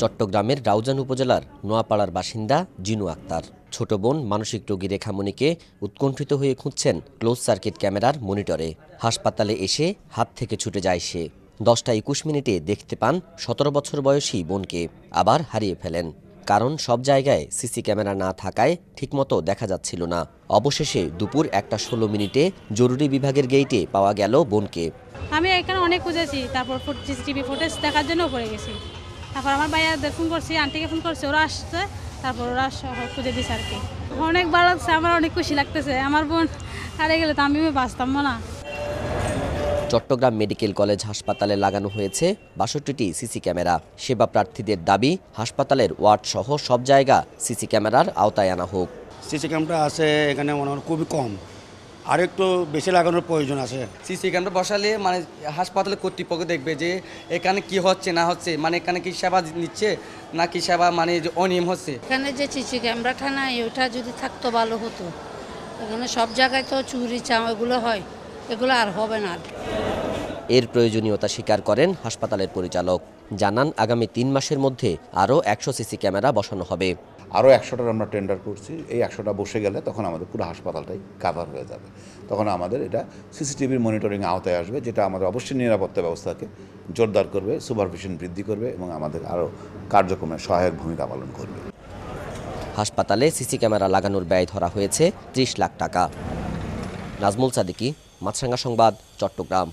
চট্টগ্রামের রাউজান উপজেলার নোয়াপাড়ার বাসিন্দা জিনু আক্তার। ছোট বোন মানসিক রোগী রেখামণিকে উৎকণ্ঠিত হয়ে খুঁজছেন ক্লোজ সার্কিট ক্যামেরার মনিটরে। হাসপাতালে এসে হাত থেকে ছুটে যায় সে। দশটা একুশ মিনিটে দেখতে পান সতেরো বছর বয়সী বোনকে। আবার হারিয়ে ফেলেন। কারণ সব জায়গায় সিসি ক্যামেরা না থাকায় ঠিকমতো দেখা যাচ্ছিল না। অবশেষে দুপুর একটা ষোলো মিনিটে জরুরি বিভাগের গেইটে পাওয়া গেল বোনকে। আমি এখানে অনেক খুঁজেছি, তারপর সিসিটিভি ফুটেজ দেখার জন্য পড়ে গেছি। তারপর আমার ভাইয়াদের ফোন করছি আন্টিকে ফোন করছি ওরা আসছে তারপর ওরা খুঁজে দিছে আর কি। অনেক ভালো লাগছে আমার অনেক খুশি লাগতেছে আমার বোন হারিয়ে গেলে তো আমি বাঁচতাম না? চট্টগ্রাম মেডিকেল কলেজ হাসপাতালে লাগানো হয়েছে বাষট্টিটি সিসি ক্যামেরা। সেবা প্রার্থীদের দাবি হাসপাতালের ওয়ার্ড সহ সব জায়গা সিসি ক্যামেরার আওতায় আনা হোক। সিসি ক্যামেরা আছে এখানে মনে হয় খুবই কম। আর একটু বেশি লাগানোর প্রয়োজন আছে। সিসি ক্যামেরা বসালে মানে হাসপাতালে কর্তৃপক্ষ দেখবে যে এখানে কি হচ্ছে না হচ্ছে মানে এখানে কি সেবা নিচ্ছে না কি সেবা মানে যে অনিয়ম হচ্ছে। এখানে যে সিসি ক্যামেরাটা নাই ওটা যদি থাকতো ভালো হতো। এখানে সব জায়গায় তো চুরি চাম এগুলো হয় এগুলো আর হবে না আর। এর প্রয়োজনীয়তা স্বীকার করেন হাসপাতালের পরিচালক। জানান আগামী তিন মাসের মধ্যে আরও একশো সিসি ক্যামেরা বসানো হবে। আরও একশোটার আমরা টেন্ডার করছি। এই একশোটা বসে গেলে তখন আমাদের পুরো হাসপাতালটাই কাভার হয়ে যাবে। তখন আমাদের এটা সিসিটিভির মনিটরিং আওতায় আসবে যেটা আমাদের অবশ্যই নিরাপত্তা ব্যবস্থাকে জোরদার করবে সুপারভিশন বৃদ্ধি করবে এবং আমাদের আরও কার্যক্রমে সহায়ক ভূমিকা পালন করবে। হাসপাতালে সিসি ক্যামেরা লাগানোর ব্যয় ধরা হয়েছে ত্রিশ লাখ টাকা। নাজমুল সাদিকি মাছরাঙ্গা সংবাদ চট্টগ্রাম।